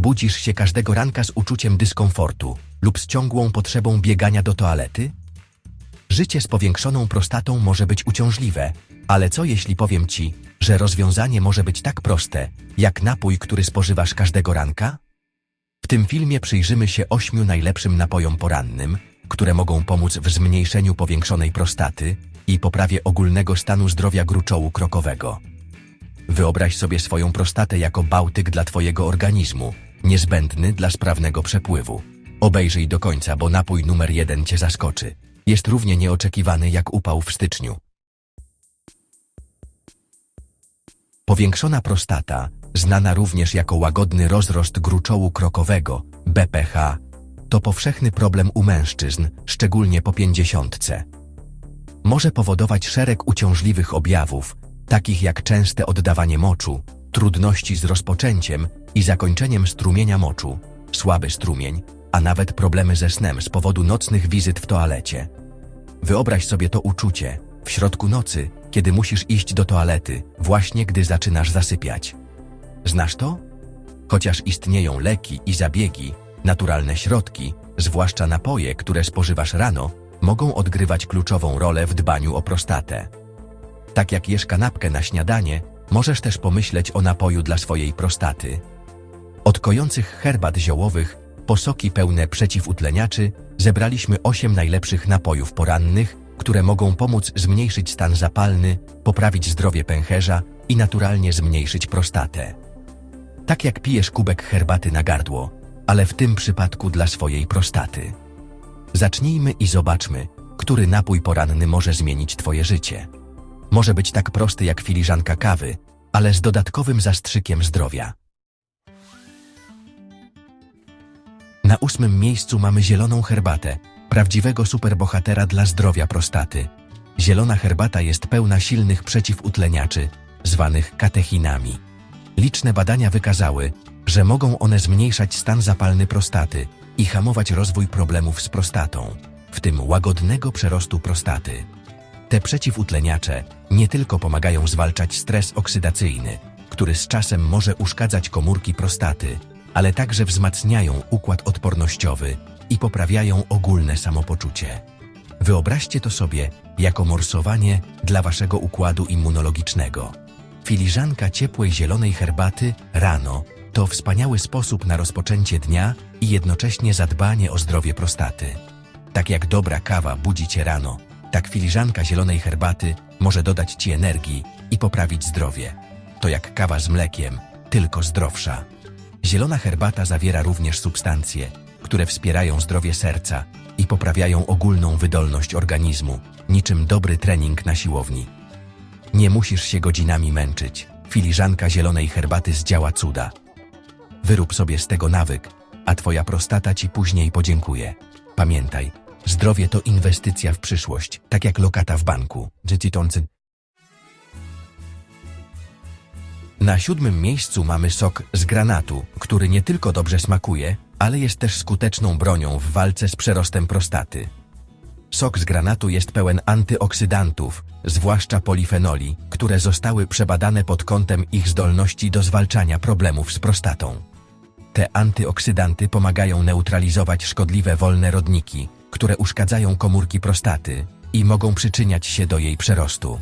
Budzisz się każdego ranka z uczuciem dyskomfortu lub z ciągłą potrzebą biegania do toalety? Życie z powiększoną prostatą może być uciążliwe, ale co jeśli powiem Ci, że rozwiązanie może być tak proste, jak napój, który spożywasz każdego ranka? W tym filmie przyjrzymy się ośmiu najlepszym napojom porannym, które mogą pomóc w zmniejszeniu powiększonej prostaty i poprawie ogólnego stanu zdrowia gruczołu krokowego. Wyobraź sobie swoją prostatę jako bałtyk dla Twojego organizmu, niezbędny dla sprawnego przepływu. Obejrzyj do końca, bo napój numer jeden Cię zaskoczy. Jest równie nieoczekiwany jak upał w styczniu. Powiększona prostata, znana również jako łagodny rozrost gruczołu krokowego, BPH, to powszechny problem u mężczyzn, szczególnie po pięćdziesiątce. Może powodować szereg uciążliwych objawów, takich jak częste oddawanie moczu, trudności z rozpoczęciem i zakończeniem strumienia moczu, słaby strumień, a nawet problemy ze snem z powodu nocnych wizyt w toalecie. Wyobraź sobie to uczucie w środku nocy, kiedy musisz iść do toalety, właśnie gdy zaczynasz zasypiać. Znasz to? Chociaż istnieją leki i zabiegi, naturalne środki, zwłaszcza napoje, które spożywasz rano, mogą odgrywać kluczową rolę w dbaniu o prostatę. Tak jak jesz kanapkę na śniadanie, możesz też pomyśleć o napoju dla swojej prostaty. Od kojących herbat ziołowych po soki pełne przeciwutleniaczy zebraliśmy 8 najlepszych napojów porannych, które mogą pomóc zmniejszyć stan zapalny, poprawić zdrowie pęcherza i naturalnie zmniejszyć prostatę. Tak jak pijesz kubek herbaty na gardło, ale w tym przypadku dla swojej prostaty. Zacznijmy i zobaczmy, który napój poranny może zmienić Twoje życie. Może być tak prosty jak filiżanka kawy, ale z dodatkowym zastrzykiem zdrowia. Na ósmym miejscu mamy zieloną herbatę, prawdziwego superbohatera dla zdrowia prostaty. Zielona herbata jest pełna silnych przeciwutleniaczy, zwanych katechinami. Liczne badania wykazały, że mogą one zmniejszać stan zapalny prostaty i hamować rozwój problemów z prostatą, w tym łagodnego przerostu prostaty. Te przeciwutleniacze nie tylko pomagają zwalczać stres oksydacyjny, który z czasem może uszkadzać komórki prostaty, ale także wzmacniają układ odpornościowy i poprawiają ogólne samopoczucie. Wyobraźcie to sobie jako morsowanie dla waszego układu immunologicznego. Filiżanka ciepłej zielonej herbaty rano to wspaniały sposób na rozpoczęcie dnia i jednocześnie zadbanie o zdrowie prostaty. Tak jak dobra kawa budzi cię rano, tak filiżanka zielonej herbaty może dodać ci energii i poprawić zdrowie. To jak kawa z mlekiem, tylko zdrowsza. Zielona herbata zawiera również substancje, które wspierają zdrowie serca i poprawiają ogólną wydolność organizmu, niczym dobry trening na siłowni. Nie musisz się godzinami męczyć. Filiżanka zielonej herbaty zdziała cuda. Wyrób sobie z tego nawyk, a twoja prostata ci później podziękuje. Pamiętaj, zdrowie to inwestycja w przyszłość, tak jak lokata w banku. Na siódmym miejscu mamy sok z granatu, który nie tylko dobrze smakuje, ale jest też skuteczną bronią w walce z przerostem prostaty. Sok z granatu jest pełen antyoksydantów, zwłaszcza polifenoli, które zostały przebadane pod kątem ich zdolności do zwalczania problemów z prostatą. Te antyoksydanty pomagają neutralizować szkodliwe wolne rodniki, które uszkadzają komórki prostaty i mogą przyczyniać się do jej przerostu.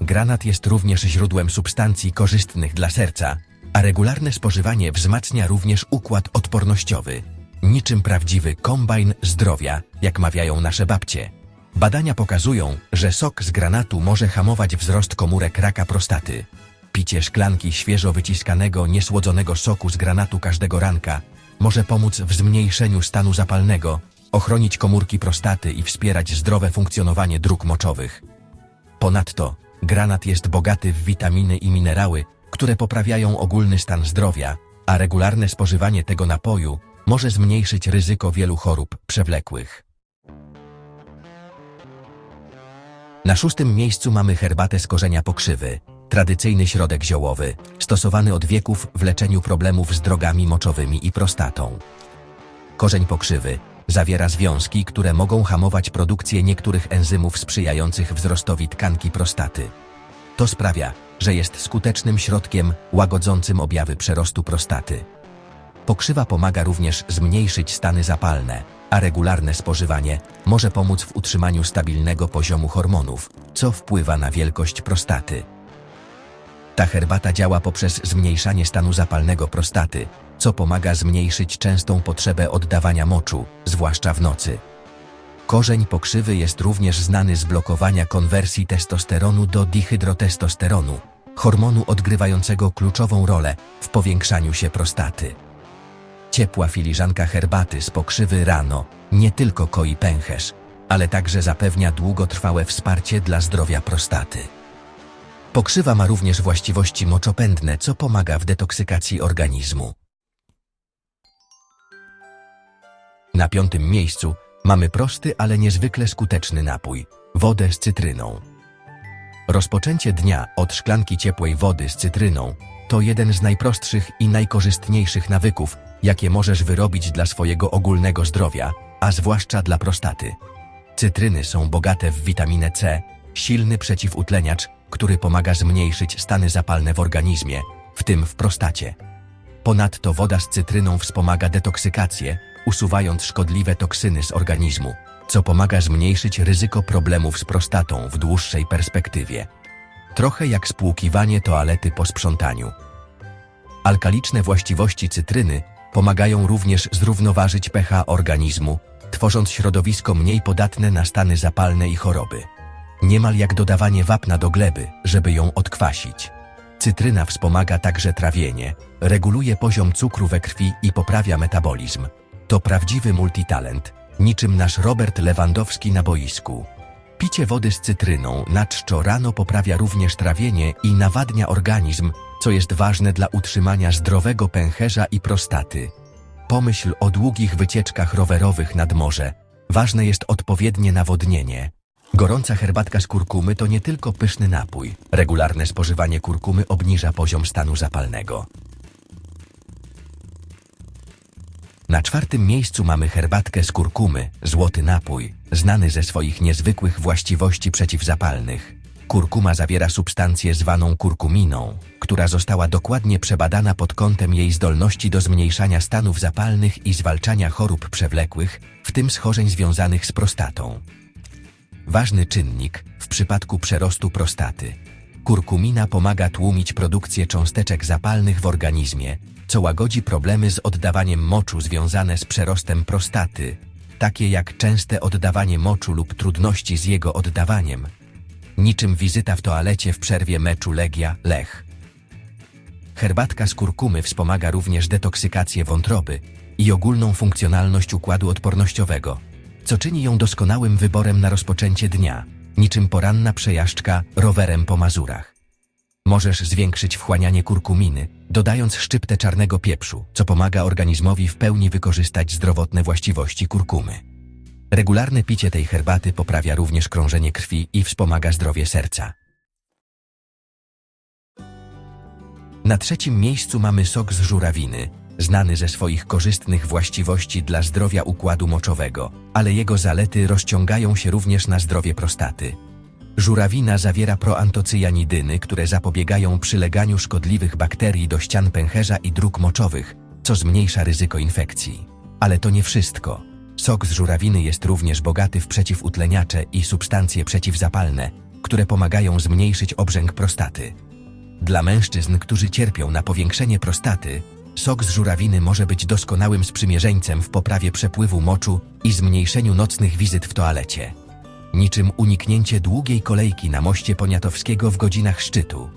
Granat jest również źródłem substancji korzystnych dla serca, a regularne spożywanie wzmacnia również układ odpornościowy, niczym prawdziwy kombajn zdrowia, jak mawiają nasze babcie. Badania pokazują, że sok z granatu może hamować wzrost komórek raka prostaty. Picie szklanki świeżo wyciskanego, niesłodzonego soku z granatu każdego ranka może pomóc w zmniejszeniu stanu zapalnego, ochronić komórki prostaty i wspierać zdrowe funkcjonowanie dróg moczowych. Ponadto, granat jest bogaty w witaminy i minerały, które poprawiają ogólny stan zdrowia, a regularne spożywanie tego napoju może zmniejszyć ryzyko wielu chorób przewlekłych. Na szóstym miejscu mamy herbatę z korzenia pokrzywy, tradycyjny środek ziołowy, stosowany od wieków w leczeniu problemów z drogami moczowymi i prostatą. Korzeń pokrzywy zawiera związki, które mogą hamować produkcję niektórych enzymów sprzyjających wzrostowi tkanki prostaty. To sprawia, że jest skutecznym środkiem łagodzącym objawy przerostu prostaty. Pokrzywa pomaga również zmniejszyć stany zapalne, a regularne spożywanie może pomóc w utrzymaniu stabilnego poziomu hormonów, co wpływa na wielkość prostaty. Ta herbata działa poprzez zmniejszanie stanu zapalnego prostaty, co pomaga zmniejszyć częstą potrzebę oddawania moczu, zwłaszcza w nocy. Korzeń pokrzywy jest również znany z blokowania konwersji testosteronu do dihydrotestosteronu, hormonu odgrywającego kluczową rolę w powiększaniu się prostaty. Ciepła filiżanka herbaty z pokrzywy rano nie tylko koi pęcherz, ale także zapewnia długotrwałe wsparcie dla zdrowia prostaty. Pokrzywa ma również właściwości moczopędne, co pomaga w detoksykacji organizmu. Na piątym miejscu mamy prosty, ale niezwykle skuteczny napój wodę z cytryną. Rozpoczęcie dnia od szklanki ciepłej wody z cytryną to jeden z najprostszych i najkorzystniejszych nawyków, jakie możesz wyrobić dla swojego ogólnego zdrowia, a zwłaszcza dla prostaty. Cytryny są bogate w witaminę C, silny przeciwutleniacz, który pomaga zmniejszyć stany zapalne w organizmie, w tym w prostacie. Ponadto woda z cytryną wspomaga detoksykację, usuwając szkodliwe toksyny z organizmu, co pomaga zmniejszyć ryzyko problemów z prostatą w dłuższej perspektywie. Trochę jak spłukiwanie toalety po sprzątaniu. Alkaliczne właściwości cytryny pomagają również zrównoważyć pH organizmu, tworząc środowisko mniej podatne na stany zapalne i choroby. Niemal jak dodawanie wapna do gleby, żeby ją odkwasić. Cytryna wspomaga także trawienie, reguluje poziom cukru we krwi i poprawia metabolizm. To prawdziwy multitalent, niczym nasz Robert Lewandowski na boisku. Picie wody z cytryną na czczo rano poprawia również trawienie i nawadnia organizm, co jest ważne dla utrzymania zdrowego pęcherza i prostaty. Pomyśl o długich wycieczkach rowerowych nad morze. Ważne jest odpowiednie nawodnienie. Gorąca herbatka z kurkumy to nie tylko pyszny napój. Regularne spożywanie kurkumy obniża poziom stanu zapalnego. Na czwartym miejscu mamy herbatkę z kurkumy, złoty napój, znany ze swoich niezwykłych właściwości przeciwzapalnych. Kurkuma zawiera substancję zwaną kurkuminą, która została dokładnie przebadana pod kątem jej zdolności do zmniejszania stanów zapalnych i zwalczania chorób przewlekłych, w tym schorzeń związanych z prostatą. Ważny czynnik w przypadku przerostu prostaty. Kurkumina pomaga tłumić produkcję cząsteczek zapalnych w organizmie, co łagodzi problemy z oddawaniem moczu związane z przerostem prostaty, takie jak częste oddawanie moczu lub trudności z jego oddawaniem, niczym wizyta w toalecie w przerwie meczu Legia Lech. Herbatka z kurkumy wspomaga również detoksykację wątroby i ogólną funkcjonalność układu odpornościowego, co czyni ją doskonałym wyborem na rozpoczęcie dnia, niczym poranna przejażdżka rowerem po Mazurach. Możesz zwiększyć wchłanianie kurkuminy, dodając szczyptę czarnego pieprzu, co pomaga organizmowi w pełni wykorzystać zdrowotne właściwości kurkumy. Regularne picie tej herbaty poprawia również krążenie krwi i wspomaga zdrowie serca. Na trzecim miejscu mamy sok z żurawiny, znany ze swoich korzystnych właściwości dla zdrowia układu moczowego, ale jego zalety rozciągają się również na zdrowie prostaty. Żurawina zawiera proantocyjanidyny, które zapobiegają przyleganiu szkodliwych bakterii do ścian pęcherza i dróg moczowych, co zmniejsza ryzyko infekcji. Ale to nie wszystko. Sok z żurawiny jest również bogaty w przeciwutleniacze i substancje przeciwzapalne, które pomagają zmniejszyć obrzęk prostaty. Dla mężczyzn, którzy cierpią na powiększenie prostaty, sok z żurawiny może być doskonałym sprzymierzeńcem w poprawie przepływu moczu i zmniejszeniu nocnych wizyt w toalecie. Niczym uniknięcie długiej kolejki na moście Poniatowskiego w godzinach szczytu.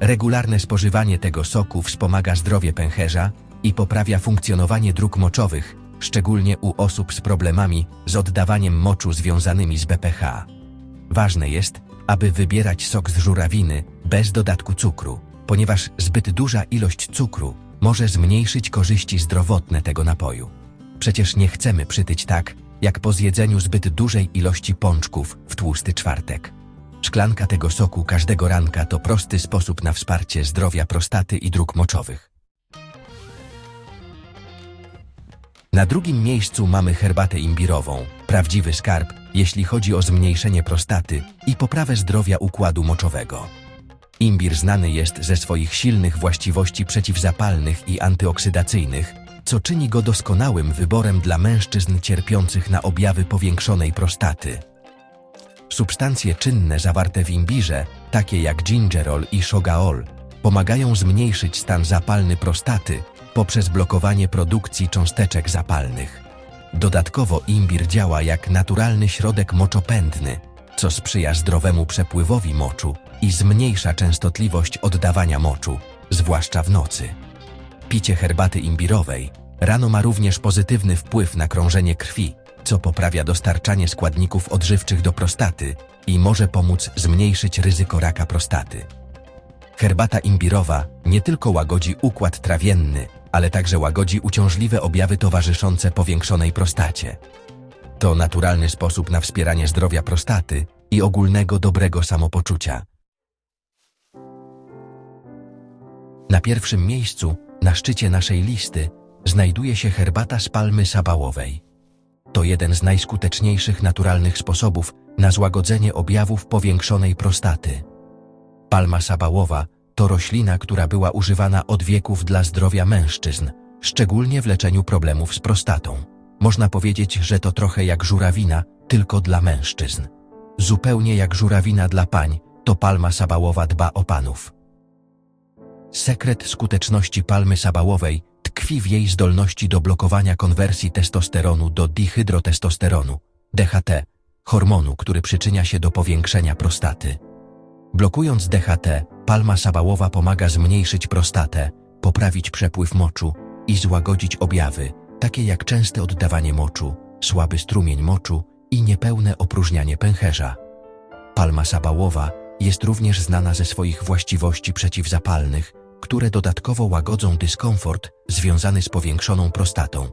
Regularne spożywanie tego soku wspomaga zdrowie pęcherza i poprawia funkcjonowanie dróg moczowych, szczególnie u osób z problemami z oddawaniem moczu związanymi z BPH. Ważne jest, aby wybierać sok z żurawiny bez dodatku cukru, ponieważ zbyt duża ilość cukru może zmniejszyć korzyści zdrowotne tego napoju. Przecież nie chcemy przytyć tak, jak po zjedzeniu zbyt dużej ilości pączków w tłusty czwartek. Szklanka tego soku każdego ranka to prosty sposób na wsparcie zdrowia prostaty i dróg moczowych. Na drugim miejscu mamy herbatę imbirową, prawdziwy skarb, jeśli chodzi o zmniejszenie prostaty i poprawę zdrowia układu moczowego. Imbir znany jest ze swoich silnych właściwości przeciwzapalnych i antyoksydacyjnych, co czyni go doskonałym wyborem dla mężczyzn cierpiących na objawy powiększonej prostaty. Substancje czynne zawarte w imbirze, takie jak gingerol i shogaol, pomagają zmniejszyć stan zapalny prostaty poprzez blokowanie produkcji cząsteczek zapalnych. Dodatkowo imbir działa jak naturalny środek moczopędny, co sprzyja zdrowemu przepływowi moczu i zmniejsza częstotliwość oddawania moczu, zwłaszcza w nocy. Picie herbaty imbirowej rano ma również pozytywny wpływ na krążenie krwi, co poprawia dostarczanie składników odżywczych do prostaty i może pomóc zmniejszyć ryzyko raka prostaty. Herbata imbirowa nie tylko łagodzi układ trawienny, ale także łagodzi uciążliwe objawy towarzyszące powiększonej prostacie. To naturalny sposób na wspieranie zdrowia prostaty i ogólnego dobrego samopoczucia. Na pierwszym miejscu, na szczycie naszej listy, znajduje się herbata z palmy sabałowej. To jeden z najskuteczniejszych naturalnych sposobów na złagodzenie objawów powiększonej prostaty. Palma sabałowa to roślina, która była używana od wieków dla zdrowia mężczyzn, szczególnie w leczeniu problemów z prostatą. Można powiedzieć, że to trochę jak żurawina, tylko dla mężczyzn. Zupełnie jak żurawina dla pań, to palma sabałowa dba o panów. Sekret skuteczności palmy sabałowej tkwi w jej zdolności do blokowania konwersji testosteronu do dihydrotestosteronu, DHT, hormonu, który przyczynia się do powiększenia prostaty. Blokując DHT, palma sabałowa pomaga zmniejszyć prostatę, poprawić przepływ moczu i złagodzić objawy, takie jak częste oddawanie moczu, słaby strumień moczu i niepełne opróżnianie pęcherza. Palma sabałowa jest również znana ze swoich właściwości przeciwzapalnych, które dodatkowo łagodzą dyskomfort związany z powiększoną prostatą.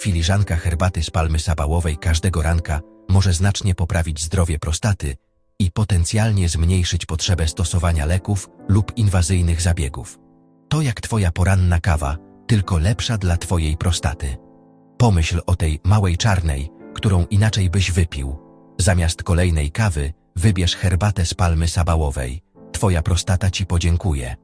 Filiżanka herbaty z palmy sabałowej każdego ranka może znacznie poprawić zdrowie prostaty i potencjalnie zmniejszyć potrzebę stosowania leków lub inwazyjnych zabiegów. To jak twoja poranna kawa, tylko lepsza dla twojej prostaty. Pomyśl o tej małej czarnej, którą inaczej byś wypił. Zamiast kolejnej kawy wybierz herbatę z palmy sabałowej. Twoja prostata ci podziękuje.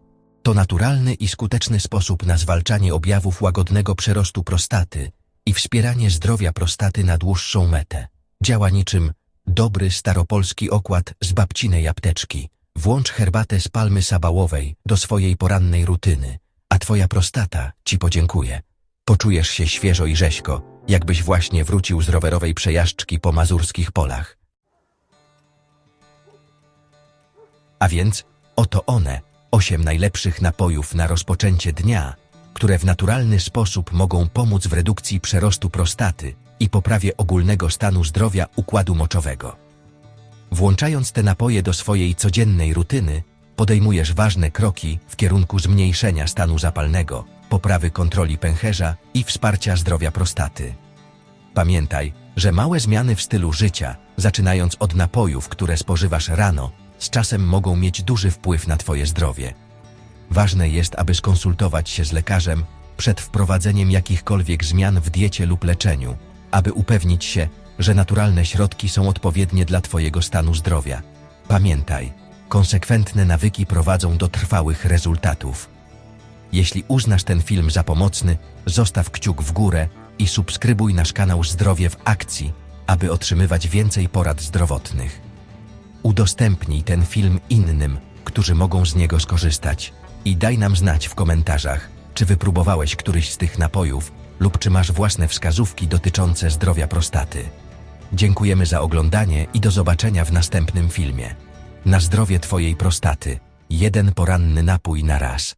To naturalny i skuteczny sposób na zwalczanie objawów łagodnego przerostu prostaty i wspieranie zdrowia prostaty na dłuższą metę. Działa niczym dobry staropolski okład z babcinej apteczki. Włącz herbatę z palmy sabałowej do swojej porannej rutyny, a twoja prostata ci podziękuje. Poczujesz się świeżo i rzeźko, jakbyś właśnie wrócił z rowerowej przejażdżki po mazurskich polach. A więc oto one, osiem najlepszych napojów na rozpoczęcie dnia, które w naturalny sposób mogą pomóc w redukcji przerostu prostaty i poprawie ogólnego stanu zdrowia układu moczowego. Włączając te napoje do swojej codziennej rutyny, podejmujesz ważne kroki w kierunku zmniejszenia stanu zapalnego, poprawy kontroli pęcherza i wsparcia zdrowia prostaty. Pamiętaj, że małe zmiany w stylu życia, zaczynając od napojów, które spożywasz rano, z czasem mogą mieć duży wpływ na Twoje zdrowie. Ważne jest, aby skonsultować się z lekarzem przed wprowadzeniem jakichkolwiek zmian w diecie lub leczeniu, aby upewnić się, że naturalne środki są odpowiednie dla Twojego stanu zdrowia. Pamiętaj, konsekwentne nawyki prowadzą do trwałych rezultatów. Jeśli uznasz ten film za pomocny, zostaw kciuk w górę i subskrybuj nasz kanał Zdrowie w Akcji, aby otrzymywać więcej porad zdrowotnych. Udostępnij ten film innym, którzy mogą z niego skorzystać. I daj nam znać w komentarzach, czy wypróbowałeś któryś z tych napojów lub czy masz własne wskazówki dotyczące zdrowia prostaty. Dziękujemy za oglądanie i do zobaczenia w następnym filmie. Na zdrowie Twojej prostaty. Jeden poranny napój na raz.